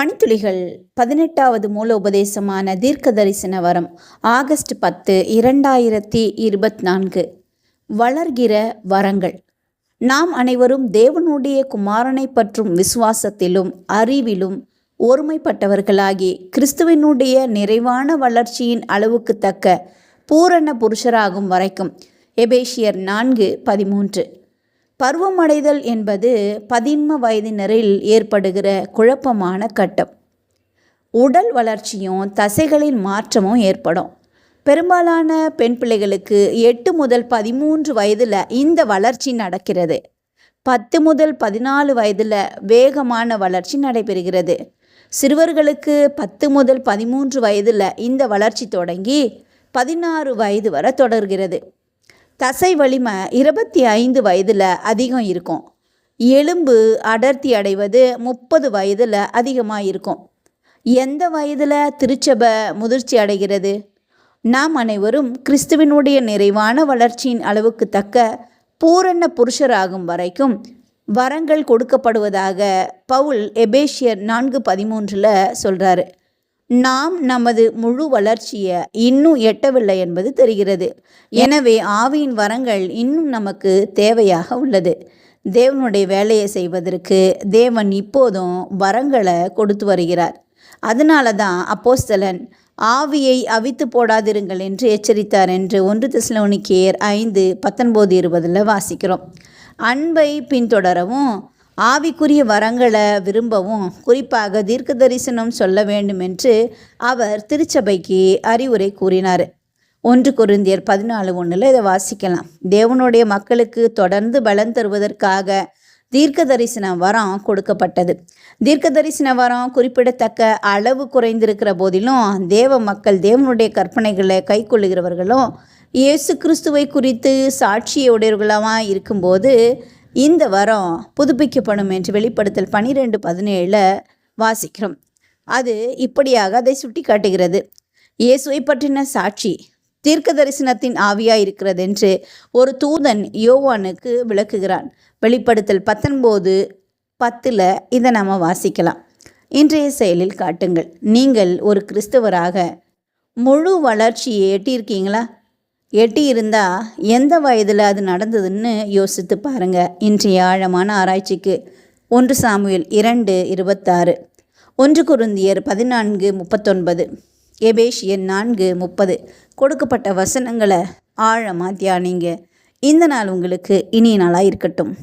பணித்துளிகள் பதினெட்டாவது மூல உபதேசமான தீர்க்க தரிசன வரம் ஆகஸ்ட் பத்து இரண்டாயிரத்தி இருபத்தி நான்கு வளர்கிற வரங்கள். நாம் அனைவரும் தேவனுடைய குமாரனை பற்றும் விசுவாசத்திலும் அறிவிலும் ஒருமைப்பட்டவர்களாகி கிறிஸ்துவனுடைய நிறைவான வளர்ச்சியின் அளவுக்கு தக்க பூரண புருஷராகும் வரைக்கும். எபேஷியர் நான்கு பதிமூன்று. பருவமடைதல் என்பது பதின்ம வயதினரில் ஏற்படுகிற குழப்பமான கட்டம். உடல் வளர்ச்சியும் தசைகளின் மாற்றமும் ஏற்படும். பெரும்பாலான பெண் பிள்ளைகளுக்கு எட்டு முதல் பதிமூன்று வயதில் இந்த வளர்ச்சி நடக்கிறது. பத்து முதல் பதினாலு வயதில் வேகமான வளர்ச்சி நடைபெறுகிறது. சிறுவர்களுக்கு பத்து முதல் பதிமூன்று வயதில் இந்த வளர்ச்சி தொடங்கி பதினாறு வயது வரை தொடர்கிறது. தசை வலிமை இருபத்தி ஐந்து வயதில் அதிகம் இருக்கும். எலும்பு அடர்த்தி அடைவது முப்பது வயதில் அதிகமாக இருக்கும். எந்த வயதில் திருச்சபை முதிர்ச்சி அடைகிறது? நாம் அனைவரும் கிறிஸ்துவினுடைய நிறைவான வளர்ச்சியின் அளவுக்கு தக்க பூரண புருஷராகும் வரைக்கும் வரங்கள் கொடுக்கப்படுவதாக பவுல் எபேஷியர் நான்கு பதிமூன்றில் சொல்கிறாரு நாம் நமது முழு வளர்ச்சியை இன்னும் எட்டவில்லை என்பது தெரிகிறது. எனவே ஆவியின் வரங்கள் இன்னும் நமக்கு தேவையாக உள்ளது. தேவனுடைய வேலையை செய்வதற்கு தேவன் இப்போதும் வரங்களை கொடுத்து வருகிறார். அதனால தான் அப்போஸ்தலன் ஆவியை அவித்து போடாதிருங்கள் என்று எச்சரித்தார் என்று ஒன்று திஸ்லோனிக்கேயர் ஐந்து பத்தொன்பது இருபதில் வாசிக்கிறோம். அன்பை பின்தொடரவும் ஆவிக்குரிய வரங்களை விரும்பவும் குறிப்பாக தீர்க்க தரிசனம் சொல்ல வேண்டும் என்று அவர் திருச்சபைக்கு அறிவுரை கூறினார். ஒன்று குருந்தியர் பதினாலு ஒன்றில் இதை வாசிக்கலாம். தேவனுடைய மக்களுக்கு தொடர்ந்து பலன் தருவதற்காக தீர்க்க தரிசன வரம் கொடுக்கப்பட்டது. தீர்க்க தரிசன வரம் குறிப்பிடத்தக்க அளவு குறைந்திருக்கிற போதிலும் தேவ மக்கள் தேவனுடைய கற்பனைகளை கை கொள்ளுகிறவர்களும் இயேசு கிறிஸ்துவை குறித்து சாட்சியுடையவர்களாக இருக்கும்போது இந்த வரம் புதுப்பிக்கப்படும் என்று வெளிப்படுத்தல் பனிரெண்டு பதினேழில் வாசிக்கிறோம். அது இப்படியாக அதை சுட்டி காட்டுகிறது இயேசுவை பற்றின சாட்சி தீர்க்க தரிசனத்தின் ஆவியாக இருக்கிறது என்று ஒரு தூதன் யோவானுக்கு விளக்குகிறான். வெளிப்படுத்தல் பத்தொன்பது பத்தில் இதை நாம் வாசிக்கலாம். இன்றைய செயலில் காட்டுங்கள். நீங்கள் ஒரு கிறிஸ்தவராக முழு வளர்ச்சியை எட்டியிருக்கீங்களா? எட்டி இருந்தால் எந்த வயதில் அது நடந்ததுன்னு யோசித்து பாருங்கள் இன்றைய ஆழமான ஆராய்ச்சிக்கு ஒன்று சாமுவேல் இரண்டு இருபத்தாறு ஒன்று குருந்தியர் பதினான்கு முப்பத்தொன்பது எபேஷியன் நான்கு முப்பது. கொடுக்கப்பட்ட வசனங்களை ஆழமாக தியானிங்க. இந்த நாள் உங்களுக்கு இனிய நாளாக இருக்கட்டும்